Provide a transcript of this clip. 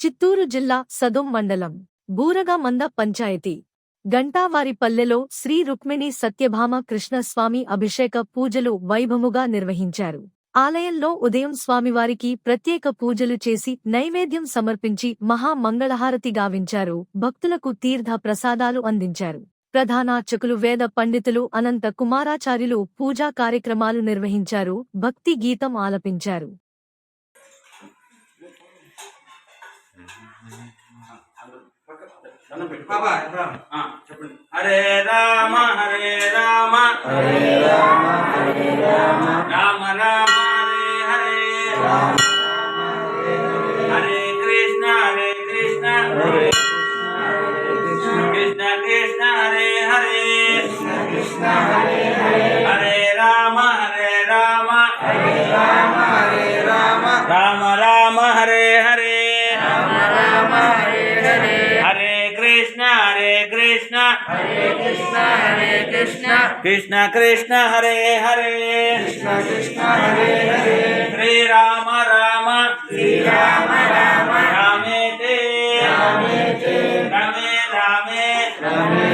చిత్తూరు జిల్లా సదుం మండలం బూరగమంద పంచాయతీ. గంటావారిపల్లెలో శ్రీ రుక్మిణి సత్యభామ కృష్ణస్వామి అభిషేక పూజలు వైభముగా నిర్వహించారు. ఆలయంలో ఉదయం స్వామివారికి ప్రత్యేక పూజలు చేసి నైవేద్యం సమర్పించి మహా మంగళహారతి గావించారు. భక్తులకు తీర్థ ప్రసాదాలు అందించారు. ప్రధానార్చకులు వేద పండితులు అనంత కుమారాచార్యులు పూజా కార్యక్రమాలు నిర్వహించారు. భక్తి గీతం ఆలపించారు. బాబా ఆ, చెప్పండి. హరే రామ హరే రామ. హరే రామ హరే రామ. రామ రామ హరే హరే. హరే కృష్ణ హరే కృష్ణ. హరే కృష్ణ కృష్ణ. హరే హరే. కృష్ణ హరే. హరే రామ హరే రామ. హరే రామ హరే రామ. రామ రామ హరే హరే కృష్ణ హరే కృష్ణ హరే కృష్ణ కృష్ణ కృష్ణ హరే హరే కృష్ణ కృష్ణ హరే హరే శ్రీ రామ రామ శ్రీ రామ రామ రామే రామే రామే రామే